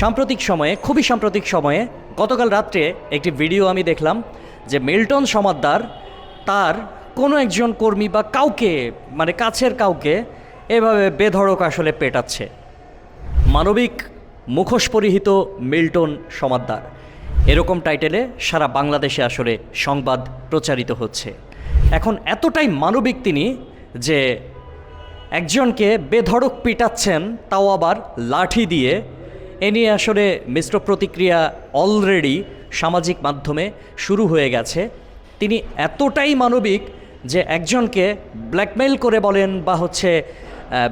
সাম্প্রতিক সময়ে, খুবই সাম্প্রতিক সময়ে, গতকাল রাত্রে একটি ভিডিও আমি দেখলাম যে মিল্টন সমাদ্দার তার কোনো একজন কর্মী বা কাউকে মানে কাছের কাউকে এভাবে বেধড়ক আসলে পেটাচ্ছে। মানবিক মুখোশ পরিহিত মিল্টন সমাদ্দার। এরকম টাইটেলে সারা বাংলাদেশে আসলে সংবাদ প্রচারিত হচ্ছে। এখন এতটাই মানবিক তিনি যে একজনকে বেধড়ক পিটাচ্ছেন, তাও আবার লাঠি দিয়ে এ নিয়ে আসলে মিশ্র প্রতিক্রিয়া অলরেডি সামাজিক মাধ্যমে শুরু হয়ে গেছে। তিনি এতটাই মানবিক যে একজনকে ব্ল্যাকমেইল করে বলেন বা হচ্ছে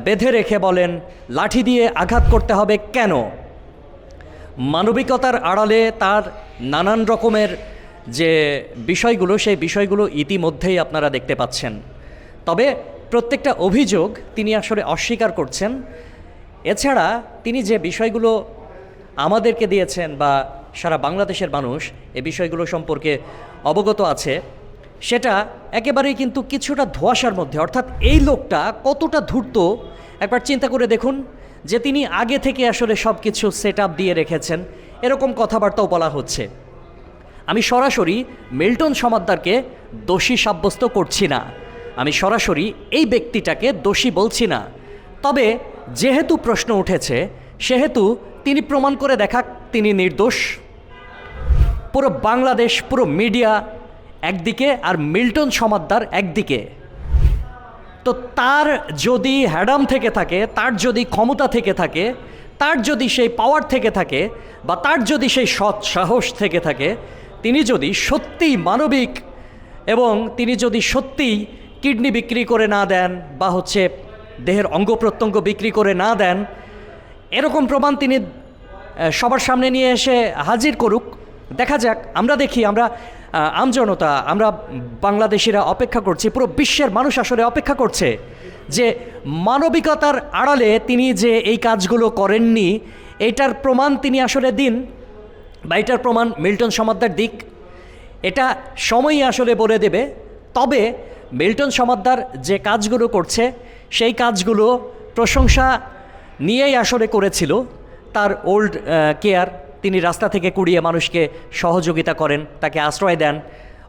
বেঁধে রেখে বলেন, লাঠি দিয়ে আঘাত করতে হবে কেন? মানবিকতার আড়ালে তার নানান রকমের যে বিষয়গুলো, সেই বিষয়গুলো ইতিমধ্যেই আপনারা দেখতে পাচ্ছেন। তবে প্রত্যেকটা অভিযোগ তিনি আসলে অস্বীকার করছেন। এছাড়া তিনি যে বিষয়গুলো আমাদেরকে দিয়েছেন বা সারা বাংলাদেশের মানুষ এ বিষয়গুলো সম্পর্কে অবগত আছে। সেটা একেবারেই কিন্তু কিছুটা ধোয়াশার মধ্যে। অর্থাৎ এই লোকটা কতটা ধূর্ত, একবার চিন্তা করে দেখুন যে তিনি আগে থেকে আসলে সব কিছু সেট দিয়ে রেখেছেন। এরকম কথাবার্তাও বলা হচ্ছে। আমি সরাসরি মিল্টন সমাদ্দারকে দোষী সাব্যস্ত করছি না। আমি সরাসরি এই ব্যক্তিটাকে দোষী বলছি না। তবে যেহেতু প্রশ্ন উঠেছে, সেহেতু তিনি প্রমাণ করে দেখাক তিনি নির্দোষ। পুরো বাংলাদেশ, পুরো মিডিয়া একদিকে আর মিল্টন সমাদ্দার একদিকে। তো তার যদি হ্যাডাম থেকে থাকে, তার যদি ক্ষমতা থেকে থাকে, তার যদি সেই পাওয়ার থেকে থাকে বা তার যদি সেই সৎ সাহস থেকে থাকে, তিনি যদি সত্যিই মানবিক এবং তিনি যদি সত্যিই কিডনি বিক্রি করে না দেন বা হচ্ছে দেহের অঙ্গ প্রত্যঙ্গ বিক্রি করে না দেন এরকম প্রমাণ তিনি সবার সামনে নিয়ে এসে হাজির করুক। দেখা যাক, আমরা দেখি, আমরা আমজনতা আমরা বাংলাদেশিরা অপেক্ষা করছি, পুরো বিশ্বের মানুষ আসলে অপেক্ষা করছে যে মানবিকতার আড়ালে তিনি যে এই কাজগুলো করেননি এইটার প্রমাণ তিনি আসলে দিন বা এটার প্রমাণ মিল্টন সমাদ্দার দিক। এটা সময়ই আসলে বলে দেবে। তবে মিল্টন সমাদ্দার যে কাজগুলো করছে, সেই কাজগুলো প্রশংসা নিয়েই আসলে করেছিল। তার ওল্ড কেয়ার, তিনি রাস্তা থেকে কুড়িয়ে মানুষকে সহযোগিতা করেন, তাকে আশ্রয় দেন।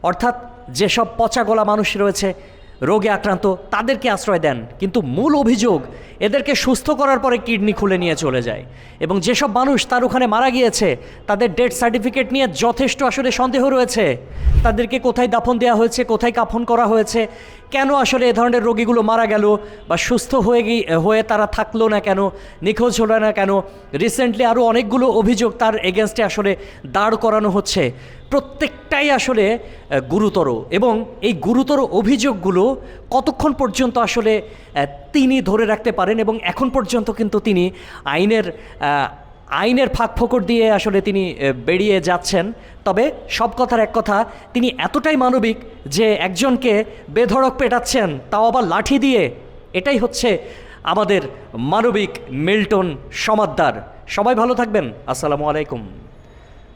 অর্থাৎ যেসব পচা গলা মানুষ রয়েছে, রোগে আক্রান্ত, তাদেরকে আশ্রয় দেন। কিন্তু মূল অভিযোগ, এদেরকে সুস্থ করার পরে কিডনি খুলে নিয়ে চলে যায়। এবং যেসব মানুষ তার ওখানে মারা গিয়েছে, তাদের ডেথ সার্টিফিকেট নিয়ে যথেষ্ট আসলে সন্দেহ রয়েছে। তাদেরকে কোথায় দাফন দেওয়া হয়েছে, কোথায় কাফন করা হয়েছে কেন আসলে এ ধরনের রোগীগুলো মারা গেল বা সুস্থ হয়ে গিয়ে হয়ে তারা থাকল না কেন, নিখোঁজ হলো না কেন? রিসেন্টলি আরও অনেকগুলো অভিযোগ তার এগেনস্টে আসলে দাঁড় করানো হচ্ছে। প্রত্যেকটাই আসলে গুরুতর এবং এই গুরুতর অভিযোগগুলো কতক্ষণ পর্যন্ত আসলে তিনি ধরে রাখতে পারেন এবং এখন পর্যন্ত কিন্তু তিনি আইনের আইনের ফাঁক ফোকর দিয়ে আসলে তিনি বেরিয়ে যাচ্ছেন। তবে সব কথার এক কথা, তিনি এতটাই মানবিক যে একজনকে বেধড়ক পেটাচ্ছেন, তাও আবার লাঠি দিয়ে। এটাই হচ্ছে আমাদের মানবিক মিল্টন সমাদ্দার। সবাই ভালো থাকবেন। আসসালামু আলাইকুম।